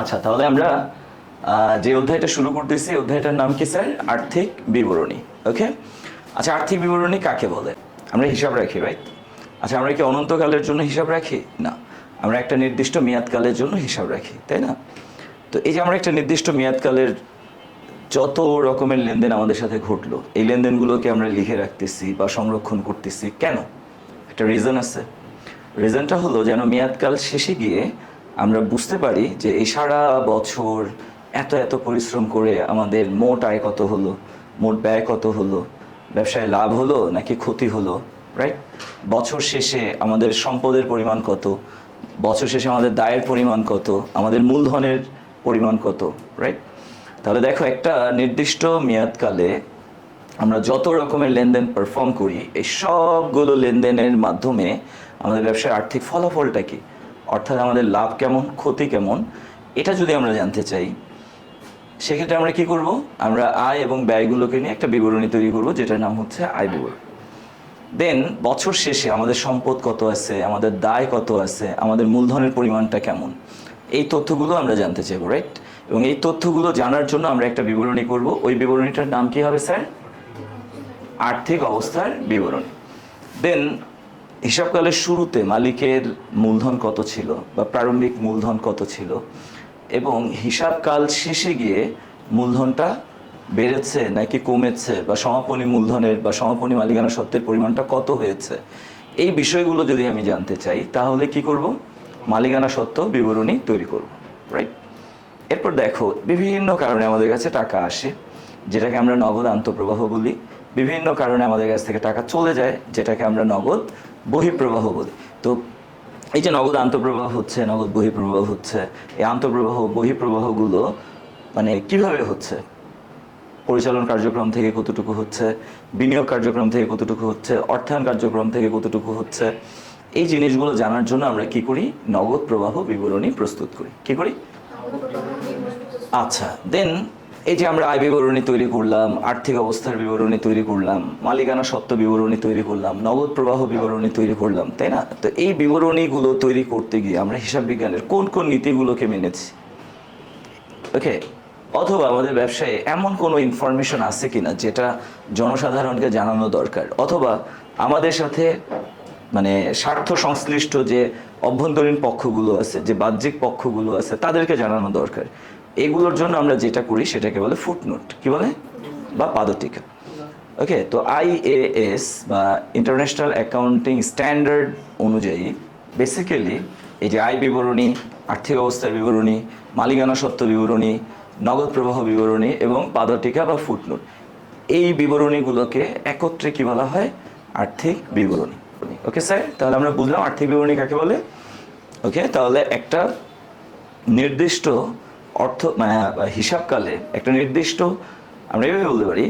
আচ্ছা তাহলে আমরা যে অধ্যায়টা শুরু করতেছি অধ্যায়টার নাম কি স্যার? আর্থিক বিবরণী, ওকে? আচ্ছা আর্থিক বিবরণী কাকে বলে? আমরা হিসাব রাখি রাইট আচ্ছা আমরা কি অনন্তকালের জন্য হিসাব রাখি? না। আমরা একটা নির্দিষ্ট মেয়াদকালের জন্য হিসাব রাখি, তাই না? তো এই যে আমরা একটা নির্দিষ্ট মেয়াদকালের যত রকমের লেনদেন আমাদের সাথে ঘটলো, এই লেনদেনগুলোকে আমরা লিখে রাখতেছি বা সংরক্ষণ করতেছি, কেন? একটা রিজন আছে। রিজনটা হলো যেন মেয়াদকাল শেষে গিয়ে আমরা বুঝতে পারি যে এই সারা বছর এত এত পরিশ্রম করে আমাদের মোট আয় কত হলো? মোট ব্যয় কত হলো? ব্যবসায় লাভ হলো নাকি ক্ষতি হলো? রাইট বছর শেষে আমাদের সম্পদের পরিমাণ কত? বছর শেষে আমাদের দায়ের পরিমাণ কত? আমাদের মূলধনের পরিমাণ কত? রাইট তাহলে দেখো, একটা নির্দিষ্ট মেয়াদকালে আমরা যত রকমের লেনদেন পারফর্ম করি, এই সবগুলো লেনদেনের মাধ্যমে আমাদের ব্যবসার আর্থিক ফলাফলটা কি? অর্থাৎ আমাদের লাভ কেমন, ক্ষতি কেমন, এটা যদি আমরা জানতে চাই, সেক্ষেত্রে আমরা কি করব? আমরা আয় এবং ব্যয়গুলোকে নিয়ে একটা বিবরণী তৈরি করব, যেটার নাম হচ্ছে আয় বিবরণ। দেন বছর শেষে আমাদের সম্পদ কত আছে, আমাদের দায় কত আছে, আমাদের মূলধনের পরিমাণটা কেমন, এই তথ্যগুলো আমরা জানতে চাইব রাইট এবং এই তথ্যগুলো জানার জন্য আমরা একটা বিবরণী করব। ওই বিবরণীটার নাম কি হবে, স্যার? আর্থিক অবস্থার বিবরণী। দেন হিসাবকালের শুরুতে মালিকের মূলধন কত ছিল বা প্রারম্ভিক মূলধন কত ছিল? এবং হিসাবকাল শেষে গিয়ে মূলধনটা বেড়েছে নাকি কমেছে বা সমাপনী মূলধনের বা সমাপনী মালিকানা সত্ত্বের পরিমাণটা কত হয়েছে? এই বিষয়গুলো যদি আমি জানতে চাই, তাহলে কি করব? মালিকানা সত্ত্ব বিবরণী তৈরি করব রাইট এরপর দেখো, বিভিন্ন কারণে আমাদের কাছে টাকা আসে, যেটাকে আমরা নগদ আন্তঃপ্রবাহ বলি। বিভিন্ন কারণে আমাদের কাছ থেকে টাকা চলে যায় যেটাকে আমরা নগদ বহিঃপ্রবাহ বলি। তো এই যে নগদ আন্তঃপ্রবাহ হচ্ছে নগদ বহিঃপ্রবাহ হচ্ছে এই আন্তঃপ্রবাহ বহিঃপ্রবাহগুলো মানে কীভাবে হচ্ছে? পরিচালন কার্যক্রম থেকে কতটুকু হচ্ছে? বিনিয়োগ কার্যক্রম থেকে কতটুকু হচ্ছে? অর্থায়ন কার্যক্রম থেকে কতটুকু হচ্ছে? এই জিনিসগুলো জানার জন্য আমরা কি করি? নগদ প্রবাহ বিবরণী প্রস্তুত করি। কি করি? আচ্ছা দেন এই যে আমরা আয় বিবরণী তৈরি করলাম, আর্থিক অবস্থার বিবরণী তৈরি করলাম, মালিকানা সত্ত্ব বিবরণী তৈরি করলাম, নগদ প্রবাহ বিবরণী তৈরি করলাম, তাই না? তো এই বিবরণীগুলো তৈরি করতে গিয়ে আমরা হিসাব বিজ্ঞানের কোন কোন নীতিগুলোকে মেনেছি? ওকে, অথবা আমাদের ব্যবসায়ে এমন কোনো ইনফরমেশন আছে কিনা যেটা জনসাধারণকে জানানো দরকার? অথবা আমাদের সাথে মানে স্বার্থ সংশ্লিষ্ট যে অভ্যন্তরীণ পক্ষগুলো আছে, যে বাহ্যিক পক্ষগুলো আছে, তাদেরকে জানানো দরকার। এগুলোর জন্য আমরা যেটা করি সেটাকে বলে ফুটনোট কি বলে? বা পাদটিকা। ওকে তো আইএএস বা ইন্টারন্যাশনাল অ্যাকাউন্টিং স্ট্যান্ডার্ড অনুযায়ী বেসিক্যালি এই যে আয় বিবরণী, আর্থিক অবস্থার বিবরণী, মালিকানা সত্ত্ব বিবরণী, নগদ প্রবাহ বিবরণী এবং পাদটিকা বা ফুটনোট এই বিবরণীগুলোকে একত্রে কি বলা হয়? আর্থিক বিবরণী। ওকে স্যার তাহলে আমরা বুঝলাম আর্থিক বিবরণী কাকে বলে? ওকে তাহলে একটা নির্দিষ্ট অর্থ মানে হিসাবকালে একটা নির্দিষ্ট, আমরা এভাবে বলতে পারি,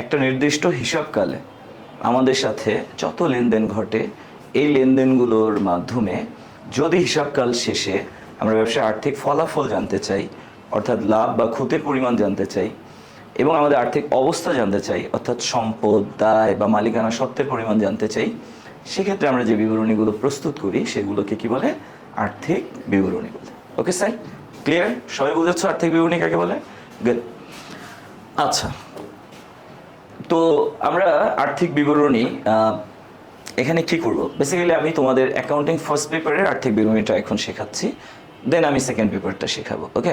একটা নির্দিষ্ট হিসাবকালে আমাদের সাথে যত লেনদেন ঘটে, এই লেনদেনগুলোর মাধ্যমে যদি হিসাবকাল শেষে আমরা ব্যবসায় আর্থিক ফলাফল জানতে চাই, অর্থাৎ লাভ বা ক্ষতির পরিমাণ জানতে চাই এবং আমাদের আর্থিক অবস্থা জানতে চাই, অর্থাৎ সম্পদ, দায় বা মালিকানা সত্ত্বের পরিমাণ জানতে চাই, সেক্ষেত্রে আমরা যে বিবরণীগুলো প্রস্তুত করি, সেগুলোকে কি বলে? আর্থিক বিবরণী বলে। ওকে স্যার ক্লিয়ার সবাই বুঝেছ আর্থিক বিবরণী কাকে বলে? গুড আচ্ছা। তো আমরা আর্থিক বিবরণী এখানে কি করব? বেসিক্যালি আমি তোমাদের অ্যাকাউন্টিং ফার্স্ট পেপারের আর্থিক বিবরণীটা এখন শেখাচ্ছি দেন আমি সেকেন্ড পেপারটা শেখাবো ওকে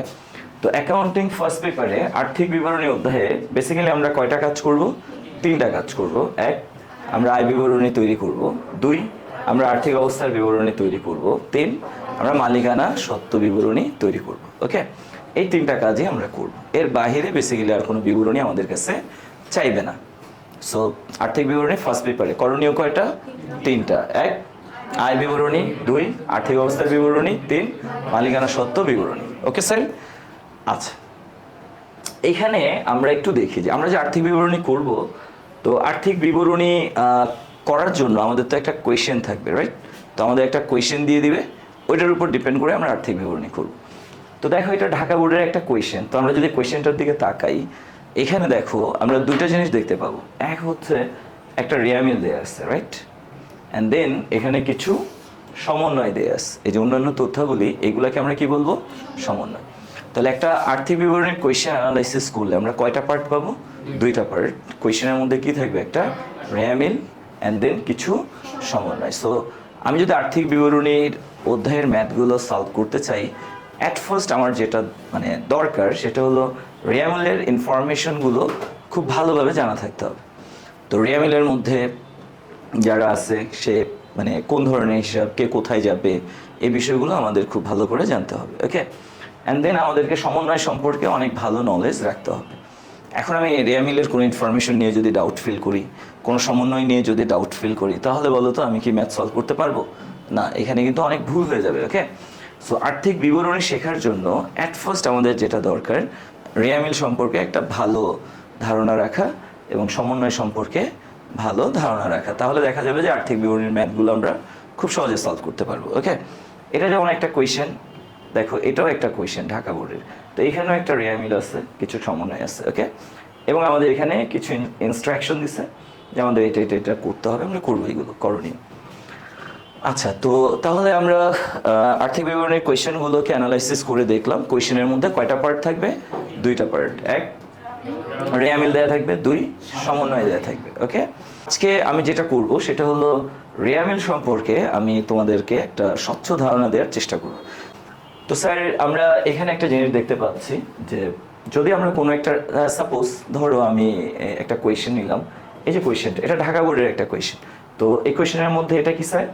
তো অ্যাকাউন্টিং ফার্স্ট পেপারে আর্থিক বিবরণী অধ্যায়ে বেসিক্যালি আমরা কয়টা কাজ করব? তিনটা কাজ করব। এক, আমরা আয় বিবরণী তৈরি করব। দুই, আমরা আর্থিক অবস্থার বিবরণী তৈরি করব। তিন আমরা মালিকানা সত্ত্ব বিবরণী তৈরি করব ওকে এই তিনটা কাজই আমরা করব। এর বাইরে বেসিক্যালি আর কোনো বিবরণী আমাদের কাছে চাইবে না। সো আর্থিক বিবরণী ফার্স্ট পেপারে করণীয় কয়টা? তিনটা। এক, আয় বিবরণী। দুই, আর্থিক অবস্থার বিবরণী। তিন, মালিকানা সত্ত্ব বিবরণী। ওকে স্যার আচ্ছা। এইখানে আমরা একটু দেখি যে, আমরা যে আর্থিক বিবরণী করব, তো আর্থিক বিবরণী করার জন্য আমাদের তো একটা কোয়েশ্চেন থাকবে রাইট তো আমাদের একটা কোয়েশ্চেন দিয়ে দিবে। ওইটার উপর ডিপেন্ড করে আমরা আর্থিক বিবরণী করব তো দেখো, এটা ঢাকা বোর্ডের একটা কোয়েশ্চেন তো আমরা যদি কোয়েশ্চেনটার দিকে তাকাই, এখানে দেখো, আমরা দুইটা জিনিস দেখতে পাবো। এক হচ্ছে একটা রিয়ামিল দেওয়া আছে রাইট অ্যান্ড দেন এখানে কিছু সমন্বয় দেয়া আছে। এই যে অন্যান্য তথ্যাবলী এগুলাকে আমরা কি বলব? সমন্বয়। তাহলে একটা আর্থিক বিবরণীর কোয়েশ্চেন অ্যানালাইসিস করলে আমরা কয়টা পার্ট পাবো? দুইটা পার্ট কোয়েশ্চেনের মধ্যে কি থাকবে? একটা রেয়ামিল অ্যান্ড দেন কিছু সমন্বয়। সো আমি যদি আর্থিক বিবরণীর অধ্যায়ের ম্যাথগুলো সলভ করতে চাই অ্যাট ফার্স্ট আমার যেটা মানে দরকার সেটা হলো রেয়ামিলের ইনফরমেশনগুলো খুব ভালোভাবে জানা থাকতে হবে। তো রিয়ামিলের মধ্যে যারা আছে, সে মানে কোন ধরনের হিসাব, কে কোথায় যাবে, এই বিষয়গুলো আমাদের খুব ভালো করে জানতে হবে ওকে অ্যান্ড দেন আমাদেরকে সমন্বয় সম্পর্কে অনেক ভালো নলেজ রাখতে হবে। এখন আমি রিয়ামিলের কোনো ইনফরমেশন নিয়ে যদি ডাউট ফিল করি, কোনো সমন্বয় নিয়ে যদি ডাউট ফিল করি, তাহলে বলো তো আমি কি ম্যাথ সলভ করতে পারব? না, এখানে কিন্তু অনেক ভুল হয়ে যাবে ওকে সো আর্থিক বিবরণী শেখার জন্য অ্যাট ফার্স্ট আমাদের যেটা দরকার রিয়ামিল সম্পর্কে একটা ভালো ধারণা রাখা এবং সমন্বয় সম্পর্কে ভালো ধারণা রাখা। তাহলে দেখা যাবে যে আর্থিক বিবরণীর ম্যাথগুলো আমরা খুব সহজে সলভ করতে পারব ওকে এটা যেমন একটা কোয়েশ্চেন দেখো, এটাও একটা কোয়েশ্চেন ঢাকা বোর্ডের। তো এখানেও একটা রিয়ামিল আছে, কিছু সমন্বয় আছে ওকে এবং আমাদের এখানে কিছু ইনস্ট্রাকশন দিছে যে আমাদের এটা এটা এটা করতে হবে, আমরা করব এগুলো, করণীয়। আচ্ছা তো তাহলে আমরা আর্থিক বিবরণের কোয়েশ্চেনগুলোকে অ্যানালাইসিস করে দেখলাম। কোয়েশ্চেনের মধ্যে কয়টা পার্ট থাকবে? দুইটা পার্ট এক। রেয়ামিল দেয়া থাকবে, দুই। সমন্বয় দেয়া থাকবে ওকে আজকে আমি যেটা করব, সেটা হলো রেয়ামিল সম্পর্কে আমি তোমাদেরকে একটা স্বচ্ছ ধারণা দেওয়ার চেষ্টা করব। তো স্যার, আমরা এখানে একটা জিনিস দেখতে পাচ্ছি যে যদি আমরা কোনো একটা সাপোজ ধরো আমি একটা কোয়েশ্চেন নিলাম। এই যে কোয়েশ্চেনটা এটা ঢাকা বোর্ডের একটা কোয়েশ্চেন তো এই কোয়েশ্চেনের মধ্যে এটা কি স্যার?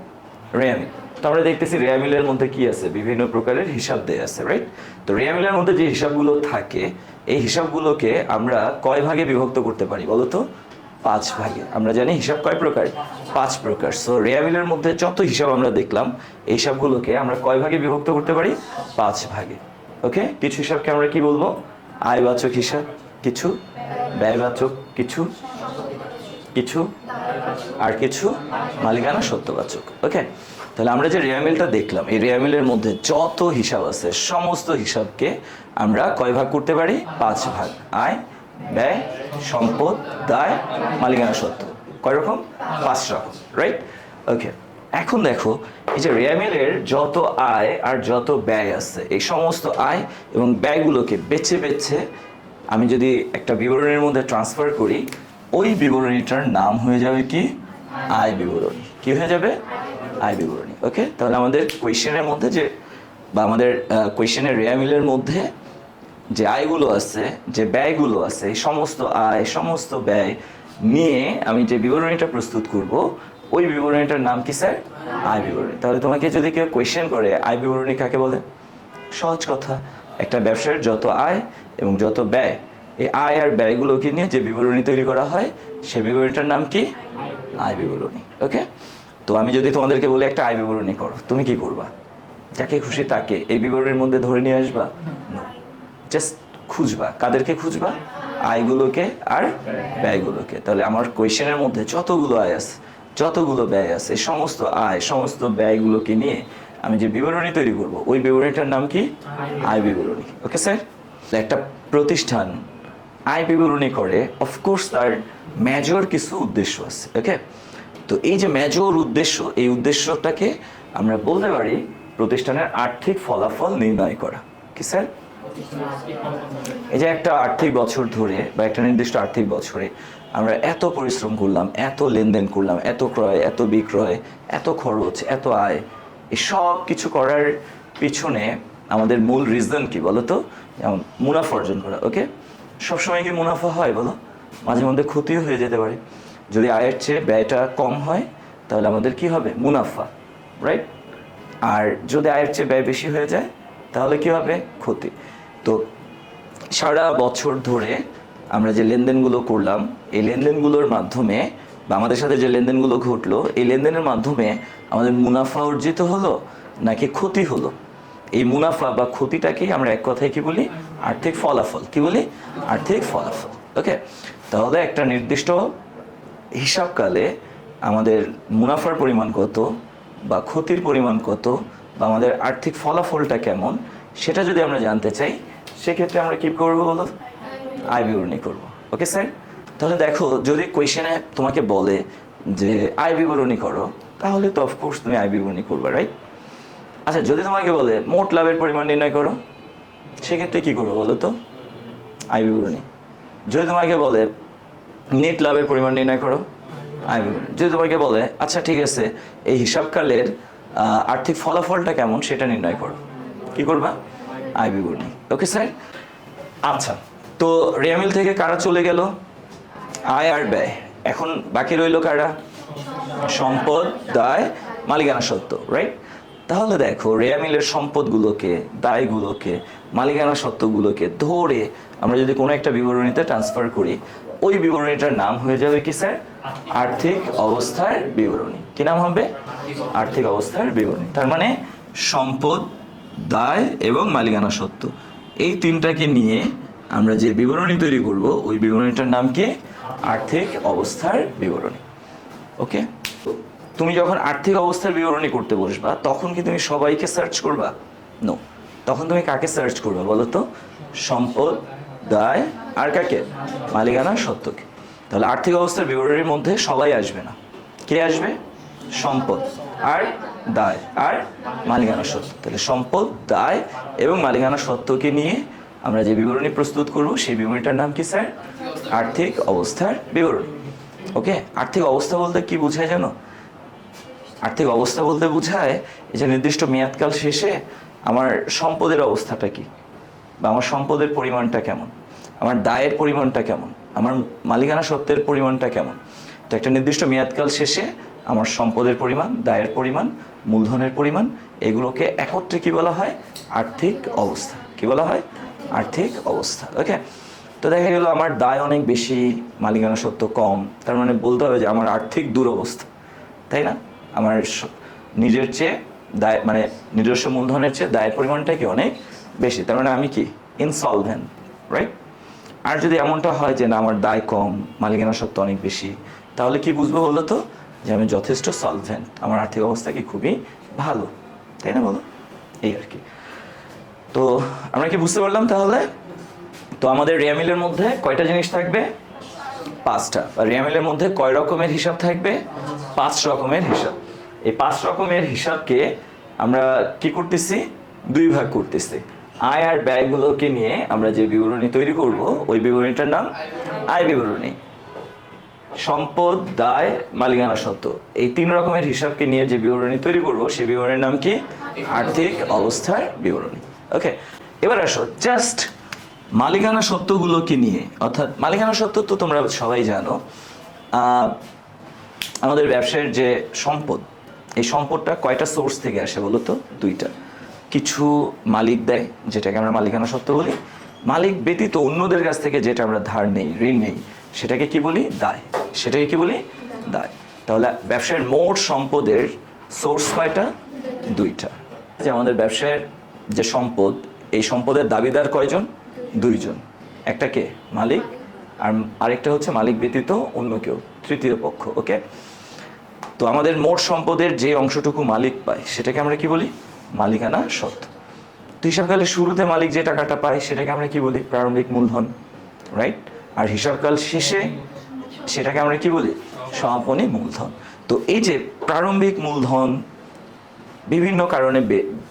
রেয়ামিল তো আমরা দেখতেছি রেয়ামিলের মধ্যে কি আছে? বিভিন্ন প্রকারের হিসাব দেয়া আছে রাইট তো রেয়ামিলের মধ্যে যে হিসাবগুলো থাকে, এই হিসাবগুলোকে আমরা কয় ভাগে বিভক্ত করতে পারি বলো তো পাঁচ ভাগে আমরা জানি হিসাব কয় প্রকার? পাঁচ প্রকার। সো রেয়ামিলের মধ্যে যত হিসাব আমরা দেখলাম, এই হিসাবগুলোকে আমরা কয় ভাগে বিভক্ত করতে পারি? পাঁচ ভাগে। ওকে কিছু হিসাবকে আমরা কি বলব? আয়বাচক হিসাব, কিছু ব্যয়বাচক, কিছু কিছু, আর কিছু মালিকানা সত্যবাচক। ওকে তাহলে আমরা যে রেয়ামিলটা দেখলাম, এই রেয়ামিলের মধ্যে যত হিসাব আছে, সমস্ত হিসাবকে আমরা কয় ভাগ করতে পারি? পাঁচ ভাগ। আয় ব্যয়, সম্পদ, দায়, মালিকানা সত্য। কয় রকম? পাঁচ রকম রাইট ওকে এখন দেখো, এই যে রেয়ামিলের যত আয় আর যত ব্যয় আছে, এই সমস্ত আয় এবং ব্যয়গুলোকে বেছে বেছে আমি যদি একটা বিবরণীর মধ্যে ট্রান্সফার করি, ওই বিবরণীটার নাম হয়ে যাবে কি? আয় বিবরণী। কি হয়ে যাবে? আয় বিবরণী। ওকে তাহলে আমাদের কোয়েশ্চেনের মধ্যে যে, বা আমাদের কোয়েশ্চেনের রেয়ামিলের মধ্যে যে আয়গুলো আছে, যে ব্যয়গুলো আছে, এই সমস্ত আয় সমস্ত ব্যয় নিয়ে আমি যে বিবরণীটা প্রস্তুত করব, ওই বিবরণীটার নাম কি স্যার? আয় বিবরণী। তাহলে তোমাকে যদি কেউ কোয়েশ্চেন করে, আয় বিবরণী কাকে বলে? সহজ কথা। একটা ব্যবসার যত আয় এবং যত ব্যয়, এই আয় আর ব্যয়গুলোকে নিয়ে যে বিবরণী তৈরি করা হয় সেই বিবরণীটার নাম কি? আয় বিবরণী। ওকে? তো আমি যদি তোমাদেরকে বলি, একটা আয় বিবরণী করো। তুমি কি করবা? যাকে খুশি তাকে। এই বিবরণীর মধ্যে ধরে নিয়ে আসবা। জাস্ট খুঁজবা। কাদেরকে খুঁজবা? আয়গুলোকে আর ব্যয়গুলোকে। তাহলে আমার কোয়েশ্চেনের মধ্যে যতগুলো আয় আছে, যতগুলো ব্যয় আছে সমস্ত আয়, সমস্ত ব্যয়গুলোকে নিয়ে আমি যে বিবরণী তৈরি করব, ওই বিবরণীটার নাম কি? আয় বিবরণী। ওকে স্যার একটা প্রতিষ্ঠান আয় বিবরণী করে অফকোর্স তার মেজর কিছু উদ্দেশ্য আছে ওকে তো এই যে মেজর উদ্দেশ্য, এই উদ্দেশ্যটাকে আমরা বলতে পারি প্রতিষ্ঠানের আর্থিক ফলাফল নির্ণয় করা কি স্যার এই যে একটা আর্থিক বছর ধরে বা একটা নির্দিষ্ট আর্থিক বছরে আমরা এত পরিশ্রম করলাম, এত লেনদেন করলাম, এত ক্রয়, এত বিক্রয়, এত খরচ, এত আয়, এই সব কিছু করার পিছনে আমাদের মূল রিজন কি বলো তো যেমন মুনাফা অর্জন করা ওকে সবসময় কি মুনাফা হয় বলো? মাঝে মধ্যে ক্ষতিও হয়ে যেতে পারে। যদি আয়ের চেয়ে ব্যয়টা কম হয়, তাহলে আমাদের কি হবে? মুনাফা রাইট আর যদি আয়ের চেয়ে ব্যয় বেশি হয়ে যায়, তাহলে কি হবে? ক্ষতি। তো সারা বছর ধরে আমরা যে লেনদেনগুলো করলাম, এই লেনদেনগুলোর মাধ্যমে বা আমাদের সাথে যে লেনদেনগুলো ঘটলো, এই লেনদেনের মাধ্যমে আমাদের মুনাফা অর্জিত হলো নাকি ক্ষতি হলো? এই মুনাফা বা ক্ষতিটাকেই আমরা এক কথায় কি বলি? আর্থিক ফলাফল। কি বলি? আর্থিক ফলাফল। ওকে? তাহলে একটা নির্দিষ্ট হিসাবকালে আমাদের মুনাফার পরিমাণ কত বা ক্ষতির পরিমাণ কত বা আমাদের আর্থিক ফলাফলটা কেমন, সেটা যদি আমরা জানতে চাই সেক্ষেত্রে আমরা কি করব বলো? আয় বিবরণী করব। ওকে স্যার তাহলে দেখো, যদি কোয়েশনে তোমাকে বলে যে আয় বিবরণী করো, তাহলে তো অফকোর্স তুমি আয় বিবরণী করবে রাইট আচ্ছা যদি তোমাকে বলে মোট লাভের পরিমাণ নির্ণয় করো, সেক্ষেত্রে কী করব বলো তো? আয় বিবরণী যদি তোমাকে বলে নেট লাভের পরিমাণ নির্ণয় করো আয় বিবরণী যদি তোমাকে বলে আচ্ছা ঠিক আছে, এই হিসাবকালের আর্থিক ফলাফলটা কেমন সেটা নির্ণয় করো। কী করবা? আয় বিবরণী ওকে স্যার আচ্ছা তো রেয়ামিল থেকে কারা চলে গেল? আয় আর ব্যয়। এখন বাকি রইল কারা? সম্পদ, দায়, মালিকানা সত্ত্ব রাইট তাহলে দেখো, রেয়ামিলের সম্পদগুলোকে, দায়গুলোকে, মালিকানা সত্ত্বগুলোকে ধরে আমরা যদি কোনো একটা বিবরণীতে ট্রান্সফার করি, ওই বিবরণীটার নাম হয়ে যাবে কি স্যার আর্থিক অবস্থার বিবরণী। কি নাম হবে? আর্থিক অবস্থার বিবরণী। তার মানে সম্পদ দায় এবং মালিকানা সত্ত্ব এই তিনটাকে নিয়ে আমরা যে বিবরণী তৈরি করব, ওই বিবরণীটার নাম কি? আর্থিক অবস্থার বিবরণী। ওকে? তুমি যখন আর্থিক অবস্থার বিবরণী করতে বসবা, তখন কি তুমি সবাইকে সার্চ করবা? নো তখন তুমি কাকে সার্চ করবা বলো তো? সম্পদ, দায় আর কাকে? মালিকানা সত্যকে। তাহলে আর্থিক অবস্থার বিবরণীর মধ্যে সবাই আসবে না। কে আসবে? সম্পদ। আর দায় আর মালিকানা সত্ত্ব তাহলে সম্পদ, দায় এবং মালিকানা সত্ত্বকে নিয়ে আমরা যে বিবরণী প্রস্তুত করব, সেই বিবরণীটার নাম কি স্যার? আর্থিক অবস্থার বিবরণী। ওকে? আর্থিক অবস্থা বলতে কি বোঝায় জানো? আর্থিক অবস্থা বলতে বোঝায় এই যে নির্দিষ্ট মেয়াদকাল শেষে আমার সম্পদের অবস্থাটা কি বা আমার সম্পদের পরিমাণটা কেমন? আমার দায়ের পরিমাণটা কেমন? আমার মালিকানা সত্ত্বের পরিমাণটা কেমন? তো একটা নির্দিষ্ট মেয়াদকাল শেষে আমার সম্পদের পরিমাণ, দায়ের পরিমাণ, মূলধনের পরিমাণ, এগুলোকে একত্রে কি বলা হয়? আর্থিক অবস্থা। কি বলা হয়? আর্থিক অবস্থা। ওকে তো দেখা গেল আমার দায় অনেক বেশি, মালিকানা সত্য কম, তার মানে বলতে হবে যে আমার আর্থিক দুরবস্থা। তাই না? আমার নিজের চেয়ে দায় মানে নিজস্ব মূলধনের চেয়ে দায়ের পরিমাণটা কি অনেক বেশি? তার মানে আমি কি? ইনসলভেন্ট রাইট আর যদি এমনটা হয় যে না, আমার দায় কম, মালিকানা সত্ত্ব অনেক বেশি, তাহলে কি বুঝব বলতো? তো যে আমি যথেষ্ট সলভেন্ট আমার আর্থিক অবস্থা কি খুবই ভালো, তাই না বলো? এই আর কি। তো আমরা কি বুঝতে পারলাম তাহলে? তো আমাদের রিয়ামিলের মধ্যে কয়টা জিনিস থাকবে? পাঁচটা। বা রিয়ামিলের মধ্যে কয় রকমের হিসাব থাকবে? পাঁচ রকমের হিসাব। এই পাঁচ রকমের হিসাবকে আমরা কি করতেছি? দুই ভাগ করতেছি। আয় আর ব্যয়গুলোকে নিয়ে আমরা যে বিবরণী তৈরি করব, ওই বিবরণীটার নাম আয় বিবরণী। সম্পদ, দায়, মালিকানা সত্ত্ব এই তিন রকমের হিসাবকে নিয়ে যে বিবরণী তৈরি করব, সেই বিবরণীর নাম কি? আর্থিক অবস্থার বিবরণী। ওকে, এবার আসো। জাস্ট মালিকানা সত্ত্বগুলোকে নিয়ে, অর্থাৎ মালিকানা সত্ত্ব তো তোমরা সবাই জানো আমাদের ব্যবসায়ের যে সম্পদ, এই সম্পদটা কয়টা সোর্স থেকে আসে বলো তো? দুইটা। কিছু মালিক দেয়, যেটাকে আমরা মালিকানা সত্ত্ব বলি। মালিক ব্যতীত অন্যদের কাছ থেকে যেটা আমরা ধার নেই, ঋণ নেই, সেটাকে কি বলি? দায়। সেটাকে কি বলি? দায়। তাহলে ব্যবসায়ের মোট সম্পদের সোর্স কয়টা? দুইটা। যে আমাদের ব্যবসায়ের যে সম্পদ, এই সম্পদের দাবিদার কয়জন? দুইজন। একটা কে? মালিক। আর আরেকটা হচ্ছে মালিক ব্যতীত অন্য কেউ। তৃতীয় পক্ষ, ওকে? তো আমাদের মোট সম্পদের যে অংশটুকু মালিক পায়, সেটাকে আমরা কি বলি? মালিকানা সত্ত্ব তো হিসাবকালের শুরুতে মালিক যে টাকাটা পায়, সেটাকে আমরা কি বলি? প্রারম্ভিক মূলধন রাইট আর হিসাবকাল শেষে সেটাকে আমরা কি বলি? সমাপনী মূলধন। তো এই যে প্রারম্ভিক মূলধন বিভিন্ন কারণে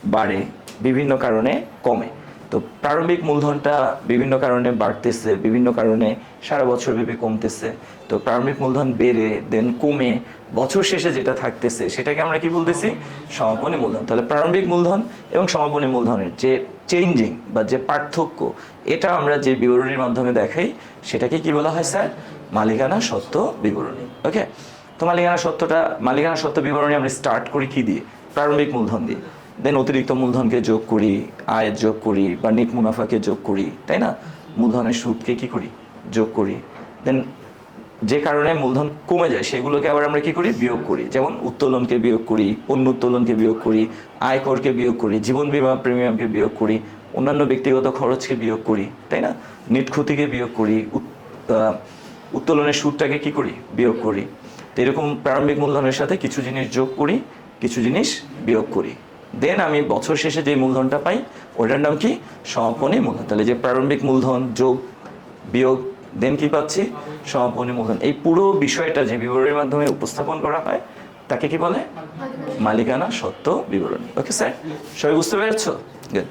বাড়ে, বিভিন্ন কারণে কমে। তো প্রারম্ভিক মূলধনটা বিভিন্ন কারণে বাড়তেছে, বিভিন্ন কারণে সারা বছর ভেবে কমতেছে। তো প্রারম্ভিক মূলধন বেড়ে দেন কমে বছর শেষে যেটা থাকতেছে, সেটাকে আমরা কি বলতেছি? সমাপনী মূলধন। তাহলে প্রারম্ভিক মূলধন এবং সমাপনী মূলধনের যে চেঞ্জিং বা যে পার্থক্য, এটা আমরা যে বিবরণীর মাধ্যমে দেখাই, সেটাকে কি বলা হয় স্যার? মালিকানা সত্য বিবরণী। ওকে? তো মালিকানা সত্যটা, মালিকানা সত্ত্ব বিবরণী আমরা স্টার্ট করি কি দিয়ে? প্রারম্ভিক মূলধন দিয়ে। দেন অতিরিক্ত মূলধনকে যোগ করি, আয়ের যোগ করি বা নিট মুনাফাকে যোগ করি, তাই না? মূলধনের সুদকে কি করি? যোগ করি। দেন যে কারণে মূলধন কমে যায়, সেগুলোকে আবার আমরা কি করি? বিয়োগ করি। যেমন উত্তোলনকে বিয়োগ করি পণ্য উত্তোলনকে বিয়োগ করি, আয়করকে বিয়োগ করি, জীবন বীমা প্রিমিয়ামকে বিয়োগ করি, অন্যান্য ব্যক্তিগত খরচকে বিয়োগ করি, তাই না? নিট ক্ষতিকে বিয়োগ করি, উত- উত্তোলনের সুদটাকে কি করি? বিয়োগ করি। তো এরকম প্রারম্ভিক মূলধনের সাথে কিছু জিনিস যোগ করি, কিছু জিনিস বিয়োগ করি। দেন আমি বছর শেষে যে মূলধনটা পাই, ওটার নাম কি? সমাপনী মূলধন। তাহলে যে প্রারম্ভিক মূলধন যোগ, বিয়োগ দেন কি পাচ্ছি? সমাপনী মূলধন। এই পুরো বিষয়টা যে বিবরণের মাধ্যমে উপস্থাপন করা হয়, তাকে কি বলে? মালিকানা সত্য বিবরণী। ওকে স্যার সবাই বুঝতে পেরেছ? Good.